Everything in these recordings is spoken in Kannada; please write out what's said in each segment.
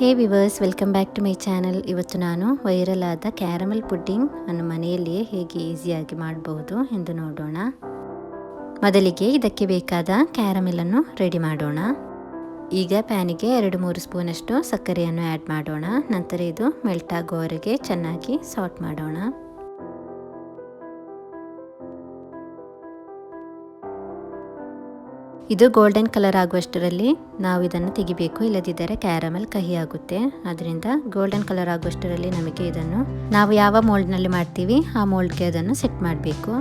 Hey viewers, welcome back to my channel. ಇವತ್ತು ನಾನು ವೈರಲ್ ಆದ ಕ್ಯಾರಮಲ್ ಪುಡ್ಡಿಂಗ್ ಅನ್ನು ಮನೆಯಲ್ಲಿಯೇ ಹೇಗೆ ಈಸಿಯಾಗಿ ಮಾಡಬಹುದು ಎಂದು ನೋಡೋಣ. ಮೊದಲಿಗೆ ಇದಕ್ಕೆ ಬೇಕಾದ ಕ್ಯಾರಮೆಲನ್ನು ರೆಡಿ ಮಾಡೋಣ. ಈಗ ಪ್ಯಾನಿಗೆ ಎರಡು ಮೂರು ಸ್ಪೂನಷ್ಟು ಸಕ್ಕರೆಯನ್ನು ಆ್ಯಡ್ ಮಾಡೋಣ. ನಂತರ ಇದು ಮೆಲ್ಟ್ ಆಗುವವರೆಗೆ ಚೆನ್ನಾಗಿ ಸಾಟ್ ಮಾಡೋಣ. ಇದು ಗೋಲ್ಡನ್ ಕಲರ್ ಆಗುವಷ್ಟರಲ್ಲಿ ನಾವು ಇದನ್ನು ತೆಗಿಬೇಕು. ಇಲ್ಲದಿದ್ದರೆ ಕ್ಯಾರಮಲ್ ಕಹಿ ಆಗುತ್ತೆ ಅದರಿಂದ ಗೋಲ್ಡನ್ ಕಲರ್ ಆಗುವಷ್ಟರಲ್ಲಿ ನಮಗೆ ಇದನ್ನು ನಾವು ಯಾವ ಮೋಲ್ಡ್ನಲ್ಲಿ ಮಾಡ್ತೀವಿ, ಆ ಮೋಲ್ಡ್ಗೆ ಅದನ್ನು ಸೆಟ್ ಮಾಡಬೇಕು.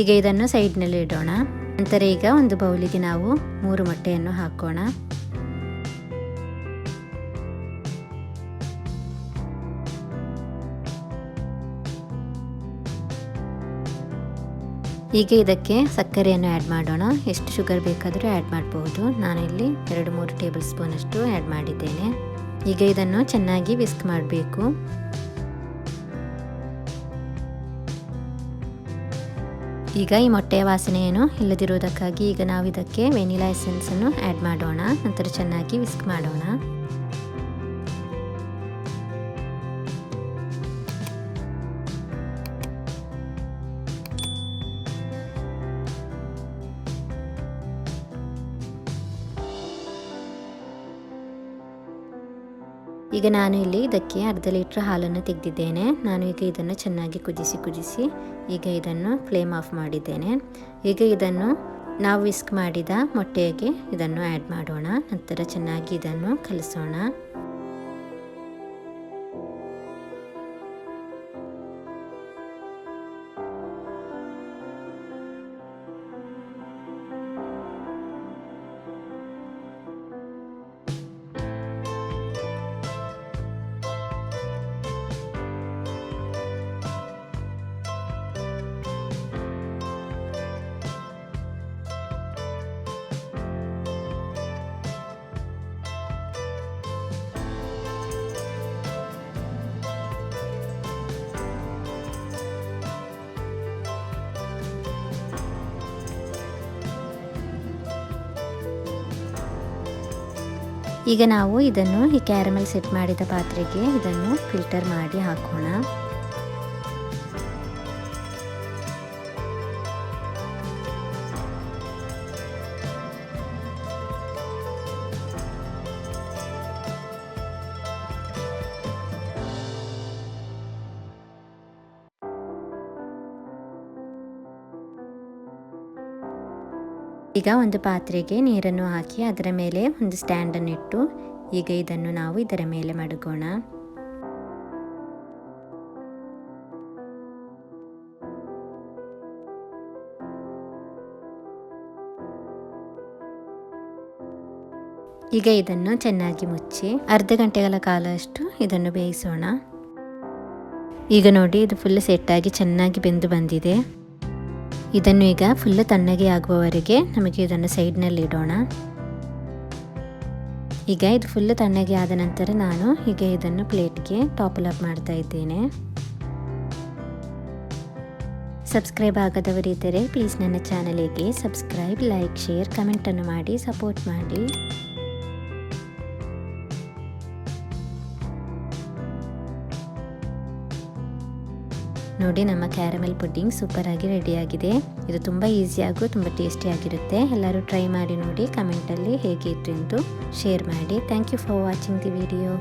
ಈಗ ಇದನ್ನು ಸೈಡ್ನಲ್ಲಿ ಇಡೋಣ. ನಂತರ ಈಗ ಒಂದು ಬೌಲಿಗೆ ನಾವು ಮೂರು ಮೊಟ್ಟೆಯನ್ನು ಹಾಕೋಣ. ಈಗ ಇದಕ್ಕೆ ಸಕ್ಕರೆಯನ್ನು ಆ್ಯಡ್ ಮಾಡೋಣ. ಎಷ್ಟು ಶುಗರ್ ಬೇಕಾದರೂ ಆ್ಯಡ್ ಮಾಡಬಹುದು ನಾನಿಲ್ಲಿ ಎರಡು ಮೂರು ಟೇಬಲ್ ಸ್ಪೂನಷ್ಟು ಆ್ಯಡ್ ಮಾಡಿದ್ದೇನೆ. ಈಗ ಇದನ್ನು ಚೆನ್ನಾಗಿ ವಿಸ್ಕ್ ಮಾಡಬೇಕು. ಈಗ ಈ ಮೊಟ್ಟೆಯ ವಾಸನೆಯನ್ನು ಇಲ್ಲದಿರುವುದಕ್ಕಾಗಿ ಈಗ ನಾವು ಇದಕ್ಕೆ ವೆನಿಲಾ ಎಸೆನ್ಸನ್ನು ಆ್ಯಡ್ ಮಾಡೋಣ. ನಂತರ ಚೆನ್ನಾಗಿ ವಿಸ್ಕ್ ಮಾಡೋಣ. ಈಗ ನಾನು ಇಲ್ಲಿ ಇದಕ್ಕೆ ಅರ್ಧ ಲೀಟ್ರ್ ಹಾಲನ್ನು ತೆಗೆದಿದ್ದೇನೆ. ನಾನು ಈಗ ಇದನ್ನು ಚೆನ್ನಾಗಿ ಕುದಿಸಿ ಕುದಿಸಿ ಈಗ ಇದನ್ನು ಫ್ಲೇಮ್ ಆಫ್ ಮಾಡಿದ್ದೇನೆ. ಈಗ ಇದನ್ನು ನಾವು ವಿಸ್ಕ್ ಮಾಡಿದ ಮೊಟ್ಟೆಗೆ ಇದನ್ನು ಆ್ಯಡ್ ಮಾಡೋಣ. ನಂತರ ಚೆನ್ನಾಗಿ ಇದನ್ನು ಕಲಿಸೋಣ. ಈಗ ನಾವು ಇದನ್ನು ಈ ಕ್ಯಾರಮೆಲ್ ಸೆಟ್ ಮಾಡಿದ ಪಾತ್ರೆಗೆ ಇದನ್ನು ಫಿಲ್ಟರ್ ಮಾಡಿ ಹಾಕೋಣ. ಈಗ ಒಂದು ಪಾತ್ರೆಗೆ ನೀರನ್ನು ಹಾಕಿ ಅದರ ಮೇಲೆ ಒಂದು ಸ್ಟ್ಯಾಂಡನ್ನು ಇಟ್ಟು ಈಗ ಇದನ್ನು ನಾವು ಇದರ ಮೇಲೆ ಮಡಗೋಣ. ಈಗ ಇದನ್ನು ಚೆನ್ನಾಗಿ ಮುಚ್ಚಿ ಅರ್ಧ ಗಂಟೆಗಳ ಕಾಲ ಅಷ್ಟು ಇದನ್ನು ಬೇಯಿಸೋಣ. ಈಗ ನೋಡಿ, ಇದು ಫುಲ್ ಸೆಟ್ಟಾಗಿ ಚೆನ್ನಾಗಿ ಬೆಂದು ಬಂದಿದೆ. ಇದನ್ನು ಈಗ ಫುಲ್ ತಣ್ಣಗೆ ಆಗುವವರೆಗೆ ನಮಗೆ ಇದನ್ನು ಸೈಡ್ನಲ್ಲಿ ಇಡೋಣ. ಈಗ ಇದು ಫುಲ್ ತಣ್ಣಗೆ ಆದ ನಂತರ ನಾನು ಈಗ ಇದನ್ನು ಪ್ಲೇಟ್ಗೆ ಟಾಪಲ್ ಅಪ್ ಮಾಡ್ತಾ ಇದ್ದೇನೆ. ಸಬ್ಸ್ಕ್ರೈಬ್ ಆಗದವರಿದ್ದರೆ ಪ್ಲೀಸ್ ನನ್ನ ಚಾನಲಿಗೆ ಸಬ್ಸ್ಕ್ರೈಬ್ ಲೈಕ್ ಶೇರ್ ಕಮೆಂಟನ್ನು ಮಾಡಿ ಸಪೋರ್ಟ್ ಮಾಡಿ. ನೋಡಿ, ನಮ್ಮ ಕ್ಯಾರಮೆಲ್ ಪುಡ್ಡಿಂಗ್ ಸೂಪರಾಗಿ ರೆಡಿಯಾಗಿದೆ. ಇದು ತುಂಬ ಈಸಿಯಾಗೂ ತುಂಬ ಟೇಸ್ಟಿಯಾಗಿರುತ್ತೆ ಎಲ್ಲರೂ ಟ್ರೈ ಮಾಡಿ ನೋಡಿ, ಕಮೆಂಟಲ್ಲಿ ಹೇಗಿತ್ತು ಎಂದು ಶೇರ್ ಮಾಡಿ. Thank you for watching the video.